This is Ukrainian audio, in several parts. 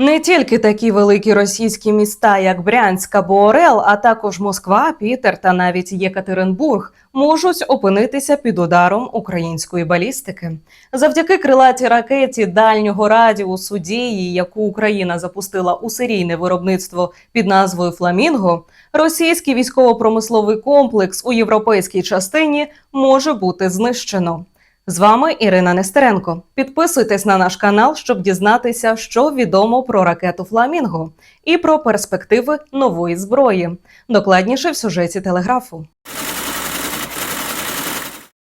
Не тільки такі великі російські міста, як Брянськ або Орел, а також Москва, Пітер та навіть Єкатеринбург можуть опинитися під ударом української балістики. Завдяки крилатій ракеті дальнього радіусу дії, яку Україна запустила у серійне виробництво під назвою Фламінго, російський військово-промисловий комплекс у європейській частині може бути знищено. З вами Ірина Нестеренко. Підписуйтесь на наш канал, щоб дізнатися, що відомо про ракету Фламінго і про перспективи нової зброї. Докладніше в сюжеті телеграфу.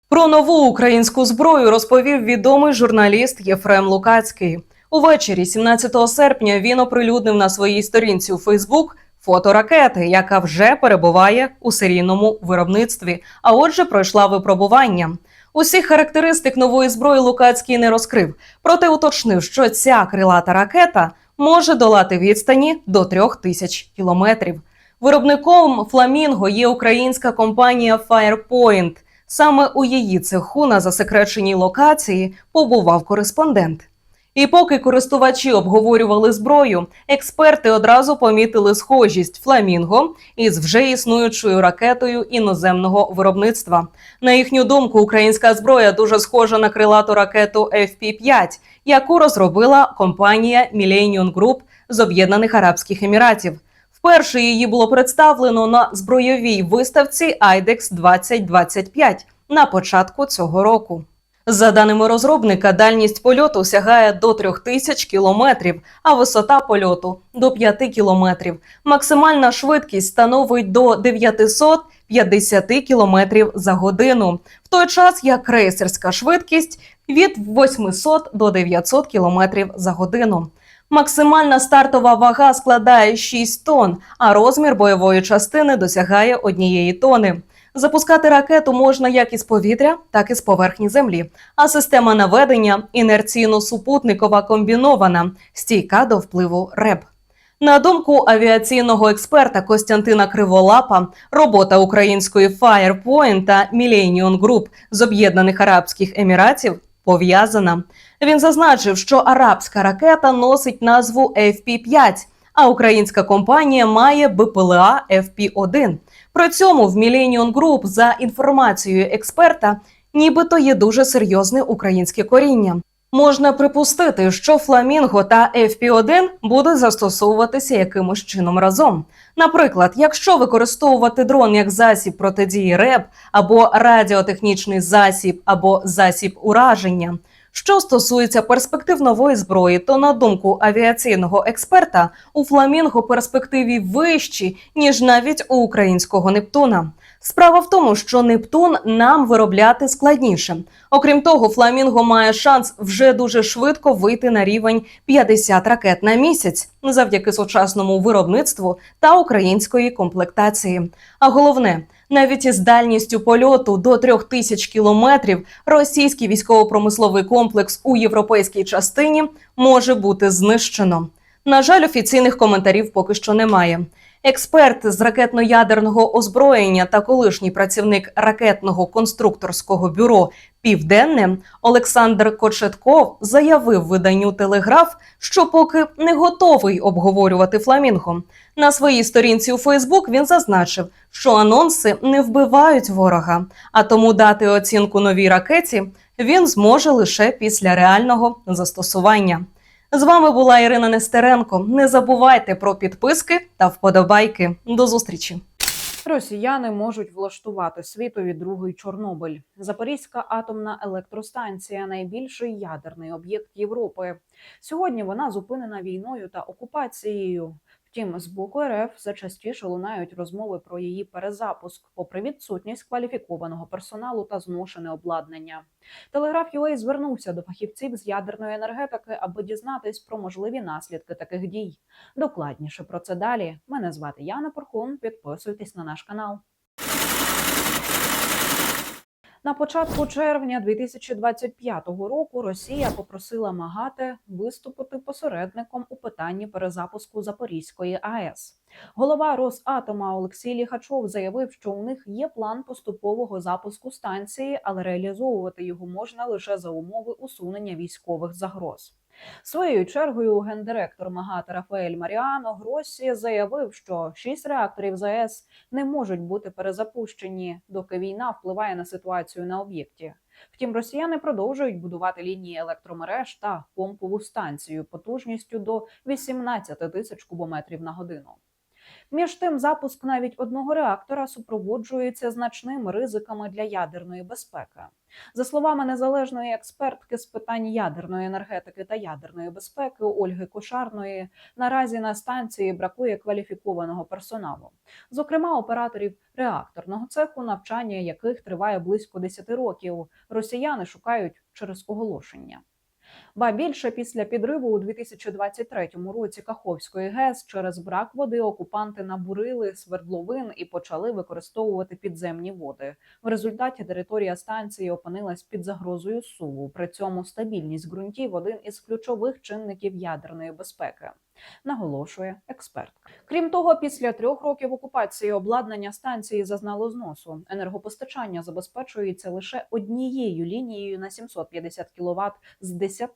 Про нову українську зброю розповів відомий журналіст Єфрем Лукацький. Увечері, 17 серпня, він оприлюднив на своїй сторінці у Фейсбук фото ракети, яка вже перебуває у серійному виробництві, а отже, пройшла випробування. Усіх характеристик нової зброї Лукацький не розкрив, проте уточнив, що ця крилата ракета може долати відстані до трьох тисяч кілометрів. Виробником Фламінго є українська компанія Firepoint. Саме у її цеху на засекреченій локації побував кореспондент. І поки користувачі обговорювали зброю, експерти одразу помітили схожість фламінго із вже існуючою ракетою іноземного виробництва. На їхню думку, українська зброя дуже схожа на крилату ракету FP-5, яку розробила компанія Millennium Group з Об'єднаних Арабських Еміратів. Вперше її було представлено на збройовій виставці IDEX 2025 на початку цього року. За даними розробника, дальність польоту сягає до 3000 кілометрів, а висота польоту до 5 кілометрів. Максимальна швидкість становить до 950 кілометрів за годину, в той час як крейсерська швидкість від 800 до 900 кілометрів за годину. Максимальна стартова вага складає 6 тонн, а розмір бойової частини досягає однієї тони. Запускати ракету можна як із повітря, так і з поверхні землі. А система наведення інерційно-супутникова комбінована, стійка до впливу РЕБ. На думку авіаційного експерта Костянтина Криволапа, робота української Firepoint та Millennium Group з Об'єднаних Арабських Еміратів пов'язана. Він зазначив, що арабська ракета носить назву FP-5, а українська компанія має БПЛА FP-1. При цьому в Millennium Group, за інформацією експерта, нібито є дуже серйозне українське коріння. Можна припустити, що Фламінго та FP-1 будуть застосовуватися якимось чином разом. Наприклад, якщо використовувати дрон як засіб протидії РЕБ або радіотехнічний засіб або засіб ураження. Що стосується перспектив нової зброї, то на думку авіаційного експерта, у Фламінго перспективі вищі ніж навіть у українського Нептуна. Справа в тому, що Нептун нам виробляти складніше. Окрім того, Фламінго має шанс вже дуже швидко вийти на рівень 50 ракет на місяць завдяки сучасному виробництву та української комплектації. А головне, навіть із дальністю польоту до 3000 кілометрів російський військово-промисловий комплекс у європейській частині може бути знищено. На жаль, офіційних коментарів поки що немає. Експерт з ракетно-ядерного озброєння та колишній працівник ракетного конструкторського бюро Південне Олександр Кочетков заявив виданню Телеграф, що поки не готовий обговорювати фламінго. На своїй сторінці у Фейсбук він зазначив, що анонси не вбивають ворога, а тому дати оцінку новій ракеті він зможе лише після реального застосування. З вами була Ірина Нестеренко. Не забувайте про підписки та вподобайки. До зустрічі! Росіяни можуть влаштувати світові другий Чорнобиль. Запорізька атомна електростанція найбільший ядерний об'єкт Європи. Сьогодні вона зупинена війною та окупацією. Втім, з боку РФ зачастіше лунають розмови про її перезапуск, попри відсутність кваліфікованого персоналу та зношене обладнання. Телеграф UA звернувся до фахівців з ядерної енергетики, аби дізнатись про можливі наслідки таких дій. Докладніше про це далі. Мене звати Яна Порхун. Підписуйтесь на наш канал. На початку червня 2025 року Росія попросила МАГАТЕ виступити посередником у питанні перезапуску Запорізької АЕС. Голова Росатома Олексій Ліхачов заявив, що у них є план поступового запуску станції, але реалізовувати його можна лише за умови усунення військових загроз. Своєю чергою гендиректор МАГАТА Рафаель Маріано Гросі заявив, що шість реакторів ЗАЕС не можуть бути перезапущені, доки війна впливає на ситуацію на об'єкті. Втім, росіяни продовжують будувати лінії електромереж та помпову станцію потужністю до 18 тисяч кубометрів на годину. Між тим, запуск навіть одного реактора супроводжується значними ризиками для ядерної безпеки. За словами незалежної експертки з питань ядерної енергетики та ядерної безпеки Ольги Кошарної, наразі на станції бракує кваліфікованого персоналу, зокрема операторів реакторного цеху, навчання яких триває близько 10 років. Росіяни шукають через оголошення. Ба більше після підриву у 2023 році Каховської ГЕС через брак води окупанти набурили свердловин і почали використовувати підземні води. В результаті територія станції опинилась під загрозою суву. При цьому стабільність ґрунтів один із ключових чинників ядерної безпеки. Наголошує експерт. Крім того, після трьох років окупації обладнання станції зазнало зносу. Енергопостачання забезпечується лише однією лінією на 750 кВт з 10.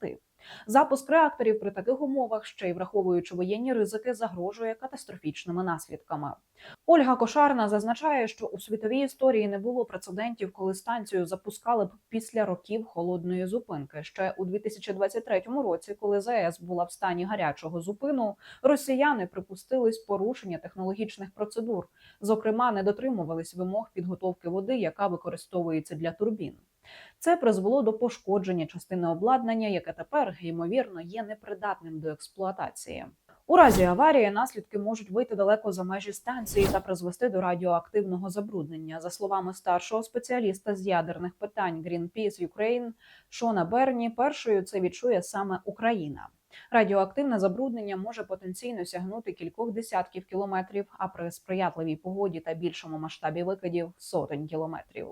Запуск реакторів при таких умовах, ще й враховуючи воєнні ризики, загрожує катастрофічними наслідками. Ольга Кошарна зазначає, що у світовій історії не було прецедентів, коли станцію запускали б після років холодної зупинки. Ще у 2023 році, коли ЗАЕС була в стані гарячого зупину, росіяни припустились порушення технологічних процедур, зокрема, не дотримувались вимог підготовки води, яка використовується для турбін. Це призвело до пошкодження частини обладнання, яке тепер ймовірно є непридатним до експлуатації. У разі аварії наслідки можуть вийти далеко за межі станції та призвести до радіоактивного забруднення. За словами старшого спеціаліста з ядерних питань Greenpeace Ukraine Шона Берні, першою це відчує саме Україна. Радіоактивне забруднення може потенційно сягнути кількох десятків кілометрів, а при сприятливій погоді та більшому масштабі викидів сотень кілометрів.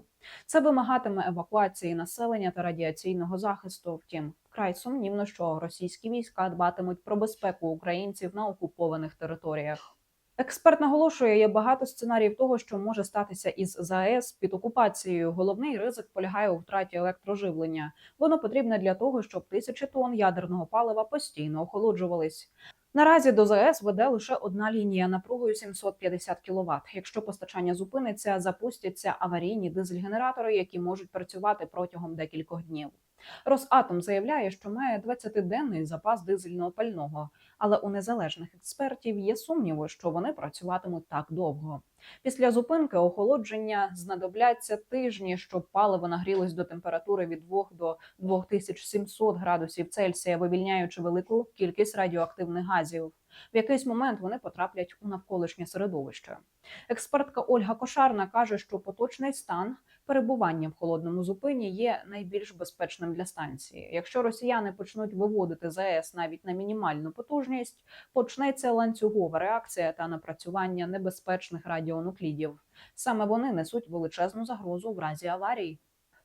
Це вимагатиме евакуації населення та радіаційного захисту. Втім, вкрай сумнівно, що російські війська дбатимуть про безпеку українців на окупованих територіях. Експерт наголошує, є багато сценаріїв того, що може статися із ЗАЕС під окупацією. Головний ризик полягає у втраті електроживлення. Воно потрібне для того, щоб тисячі тонн ядерного палива постійно охолоджувались. Наразі до ЗАЕС веде лише одна лінія напругою 750 кВт. Якщо постачання зупиниться, запустяться аварійні дизель-генератори, які можуть працювати протягом декількох днів. Росатом заявляє, що має 20-денний запас дизельного пального, але у незалежних експертів є сумніви, що вони працюватимуть так довго. Після зупинки охолодження знадобляться тижні, щоб паливо нагрілось до температури від 2 до 2700 градусів Цельсія, вивільняючи велику кількість радіоактивних газів. В якийсь момент вони потраплять у навколишнє середовище. Експертка Ольга Кошарна каже, що поточний стан перебування в холодному зупині є найбільш безпечним для станції. Якщо росіяни почнуть виводити ЗАЕС навіть на мінімальну потужність, почнеться ланцюгова реакція та напрацювання небезпечних радіонуклідів. Саме вони несуть величезну загрозу в разі аварій.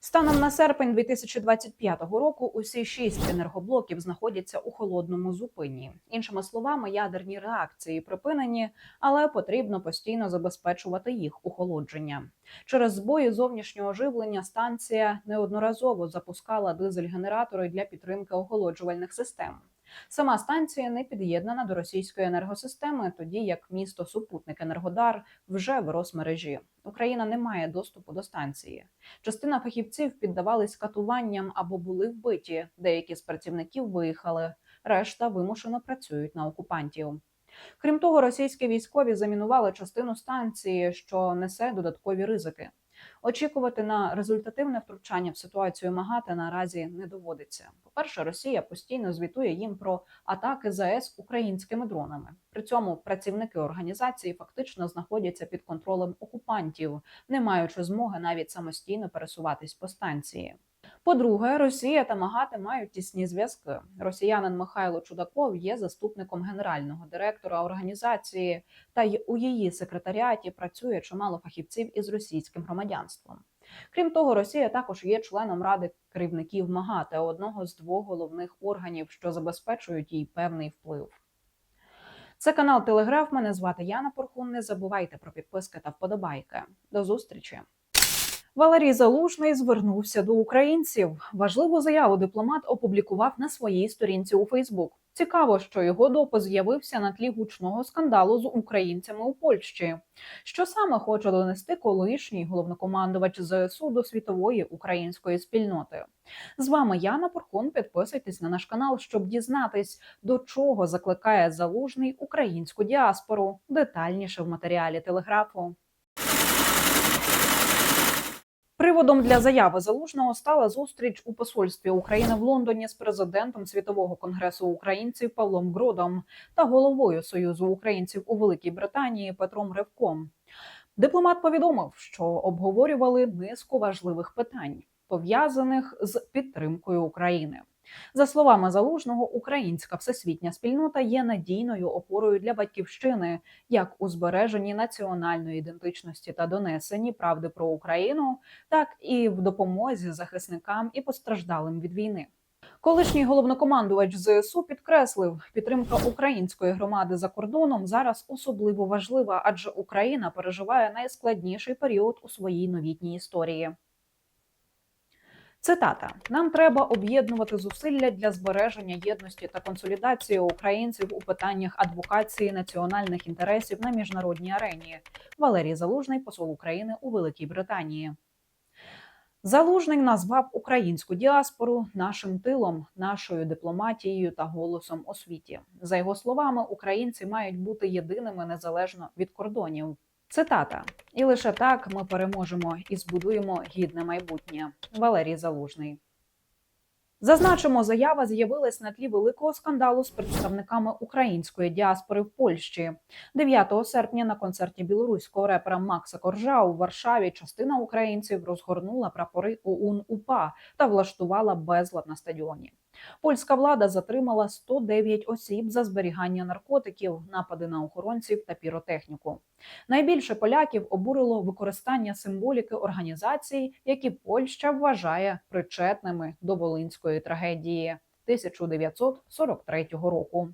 Станом на серпень 2025 року усі шість енергоблоків знаходяться у холодному зупині. Іншими словами, ядерні реакції припинені, але потрібно постійно забезпечувати їх охолодження. Через збої зовнішнього живлення станція неодноразово запускала дизель-генератори для підтримки охолоджувальних систем. Сама станція не під'єднана до російської енергосистеми, тоді як місто супутник Енергодар вже в Росмережі. Україна не має доступу до станції. Частина фахівців піддавались катуванням або були вбиті. Деякі з працівників виїхали, решта вимушено працюють на окупантів. Крім того, російські військові замінували частину станції, що несе додаткові ризики. Очікувати на результативне втручання в ситуацію МАГАТЕ наразі не доводиться. По-перше, Росія постійно звітує їм про атаки ЗАЕС українськими дронами. При цьому працівники організації фактично знаходяться під контролем окупантів, не маючи змоги навіть самостійно пересуватись по станції. По-друге, Росія та МАГАТИ мають тісні зв'язки. Росіянин Михайло Чудаков є заступником генерального директора організації, та й у її секретаріаті працює чимало фахівців із російським громадянством. Крім того, Росія також є членом ради керівників МАГАТИ, одного з двох головних органів, що забезпечують їй певний вплив. Це канал Телеграф. Мене звати Яна Порхун. Не забувайте про підписки та вподобайки. До зустрічі. Валерій Залужний звернувся до українців. Важливу заяву дипломат опублікував на своїй сторінці у Фейсбук. Цікаво, що його допис з'явився на тлі гучного скандалу з українцями у Польщі. Що саме хоче донести колишній головнокомандувач ЗСУ до світової української спільноти? З вами Яна Порхун. Підписуйтесь на наш канал, щоб дізнатись, до чого закликає залужний українську діаспору. Детальніше в матеріалі телеграфу. Приводом для заяви залужного стала зустріч у посольстві України в Лондоні з президентом Світового конгресу українців Павлом Гродом та головою Союзу українців у Великій Британії Петром Ревком. Дипломат повідомив, що обговорювали низку важливих питань, пов'язаних з підтримкою України. За словами залужного, українська всесвітня спільнота є надійною опорою для батьківщини, як у збереженні національної ідентичності та донесенні правди про Україну, так і в допомозі захисникам і постраждалим від війни. Колишній головнокомандувач ЗСУ підкреслив, підтримка української громади за кордоном зараз особливо важлива, адже Україна переживає найскладніший період у своїй новітній історії. Цитата: нам треба об'єднувати зусилля для збереження єдності та консолідації українців у питаннях адвокації національних інтересів на міжнародній арені. Валерій Залужний, посол України у Великій Британії. Залужний назвав українську діаспору нашим тилом, нашою дипломатією та голосом у світі. За його словами, українці мають бути єдиними незалежно від кордонів. Цитата: і лише так ми переможемо і збудуємо гідне майбутнє. Валерій Залужний. Зазначимо, заява з'явилась на тлі великого скандалу з представниками української діаспори в Польщі. 9 серпня на концерті білоруського репера Макса Коржа у Варшаві частина українців розгорнула прапори ОУН УПА та влаштувала безлад на стадіоні. Польська влада затримала 109 осіб за зберігання наркотиків, напади на охоронців та піротехніку. Найбільше поляків обурило використання символіки організацій, які Польща вважає причетними до волинської трагедії 1943 року.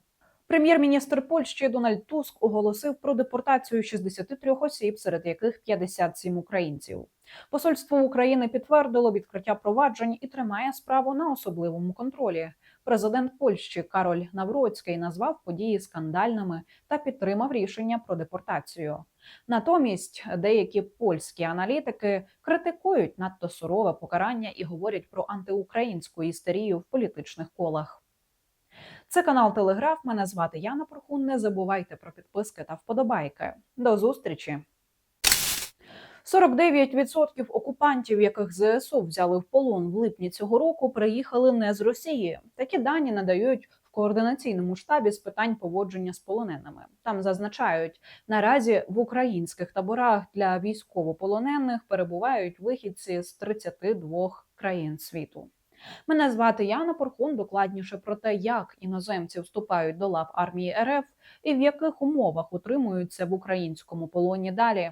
Прем'єр-міністр Польщі Дональд Туск оголосив про депортацію 63 осіб, серед яких 57 українців. Посольство України підтвердило відкриття проваджень і тримає справу на особливому контролі. Президент Польщі Кароль Навроцький назвав події скандальними та підтримав рішення про депортацію. Натомість деякі польські аналітики критикують надто сурове покарання і говорять про антиукраїнську істерію в політичних колах. Це канал Телеграф. Мене звати Яна Прохун. Не забувайте про підписки та вподобайки. До зустрічі. 49% окупантів, яких ЗСУ взяли в полон в липні цього року, приїхали не з Росії. Такі дані надають в координаційному штабі з питань поводження з полоненими. Там зазначають, наразі в українських таборах для військовополонених перебувають вихідці з 32 країн світу. Мене звати Яна Порхун. Докладніше про те, як іноземці вступають до лав армії РФ і в яких умовах утримуються в українському полоні далі.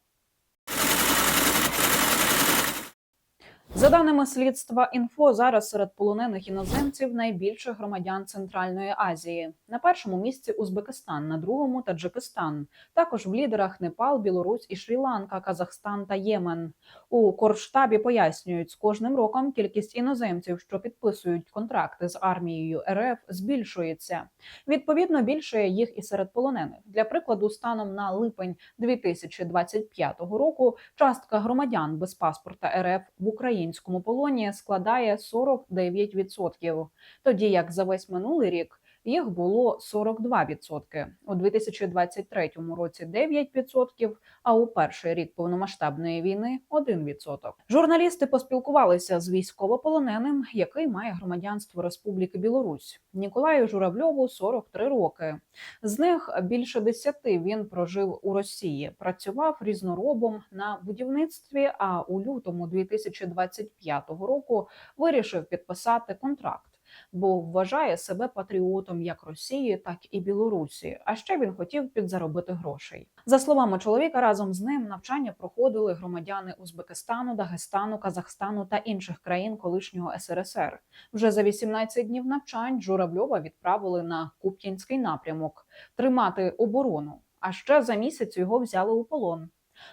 За даними слідства інфо, зараз серед полонених іноземців найбільше громадян Центральної Азії. На першому місці Узбекистан, на другому Таджикистан. Також в лідерах Непал, Білорусь і Шрі-Ланка, Казахстан та Ємен. У Корштабі пояснюють, з кожним роком кількість іноземців, що підписують контракти з армією РФ, збільшується. Відповідно, більше їх і серед полонених. Для прикладу, станом на липень 2025 року частка громадян без паспорта РФ в українському полоні складає 49%, тоді як за весь минулий рік їх було 42%. У 2023 році 9%, а у перший рік повномасштабної війни 1%. Журналісти поспілкувалися з військовополоненим, який має громадянство Республіки Білорусь. Ніколаю Журавльову 43 роки. З них більше 10 він прожив у Росії, працював різноробом на будівництві. А у лютому 2025 року вирішив підписати контракт бо вважає себе патріотом як Росії, так і Білорусі. А ще він хотів підзаробити грошей. За словами чоловіка, разом з ним навчання проходили громадяни Узбекистану, Дагестану, Казахстану та інших країн колишнього СРСР. Вже за 18 днів навчань Журавльова відправили на Куп'янський напрямок тримати оборону. А ще за місяць його взяли у полон.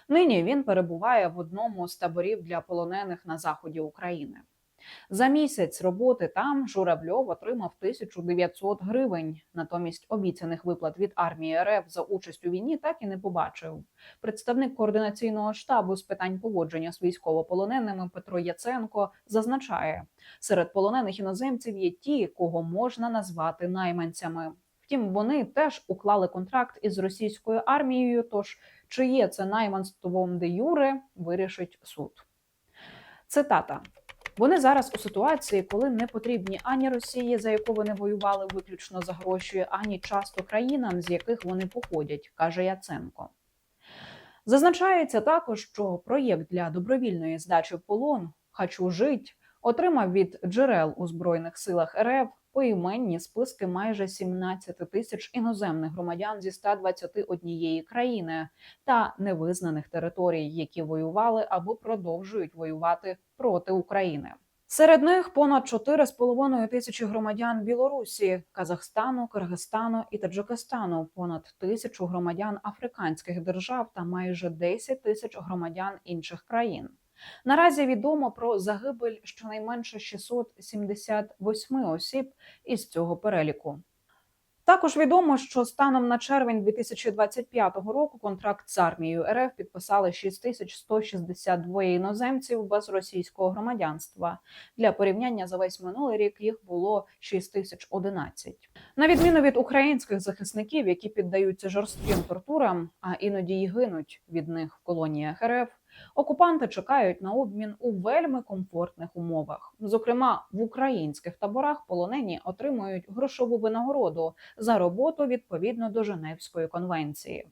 Нині він перебуває в одному з таборів для полонених на заході України. За місяць роботи там Журавльов отримав 1900 гривень. Натомість обіцяних виплат від армії РФ за участь у війні так і не побачив. Представник координаційного штабу з питань поводження з військовополоненими Петро Яценко зазначає, серед полонених іноземців є ті, кого можна назвати найманцями. Втім, вони теж уклали контракт із російською армією. Тож чи є це найманством де юре, вирішить суд. Цитата. Вони зараз у ситуації, коли не потрібні ані Росії, за яку вони воювали виключно за гроші, ані часто країнам, з яких вони походять, каже Яценко. Зазначається також, що проєкт для добровільної здачі в полон Хочу жить отримав від джерел у збройних силах РФ поіменні списки майже 17 тисяч іноземних громадян зі 121 країни та невизнаних територій, які воювали або продовжують воювати проти України. Серед них понад 4,5 тисячі громадян Білорусі, Казахстану, Киргизстану і Таджикистану, понад тисячу громадян африканських держав та майже 10 тисяч громадян інших країн. Наразі відомо про загибель щонайменше 678 осіб із цього переліку. Також відомо, що станом на червень 2025 року контракт з армією РФ підписали 6162 іноземців без російського громадянства. Для порівняння за весь минулий рік їх було 6011. На відміну від українських захисників, які піддаються жорстким тортурам, а іноді й гинуть від них в колоніях РФ. Окупанти чекають на обмін у вельми комфортних умовах. Зокрема, в українських таборах полонені отримують грошову винагороду за роботу відповідно до Женевської конвенції.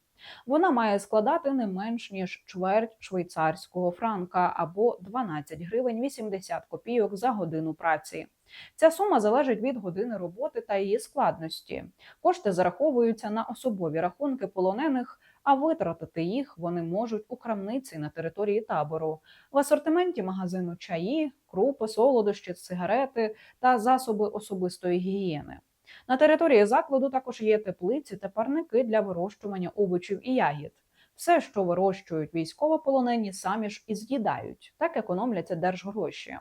Вона має складати не менш ніж чверть швейцарського франка або 12 гривень 80 копійок за годину праці. Ця сума залежить від години роботи та її складності. Кошти зараховуються на особові рахунки полонених, а витратити їх вони можуть у крамниці на території табору. В асортименті магазину чаї, крупи, солодощі, сигарети та засоби особистої гігієни. На території закладу також є теплиці та парники для вирощування овочів і ягід. Все, що вирощують військовополонені, самі ж і з'їдають. Так економляться держгроші.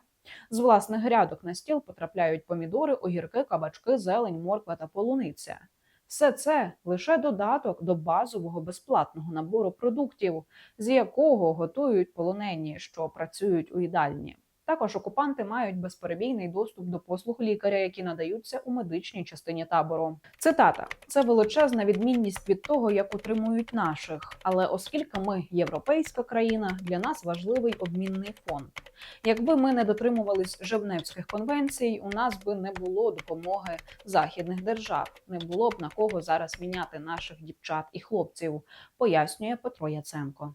З власних грядок на стіл потрапляють помідори, огірки, кабачки, зелень, морква та полуниця. Все це лише додаток до базового безплатного набору продуктів, з якого готують полонені, що працюють у їдальні. Також окупанти мають безперебійний доступ до послуг лікаря, які надаються у медичній частині табору. Цитата: це величезна відмінність від того, як утримують наших. Але оскільки ми європейська країна, для нас важливий обмінний фонд. Якби ми не дотримувались Женевських конвенцій, у нас би не було допомоги західних держав, не було б на кого зараз міняти наших дівчат і хлопців, пояснює Петро Яценко.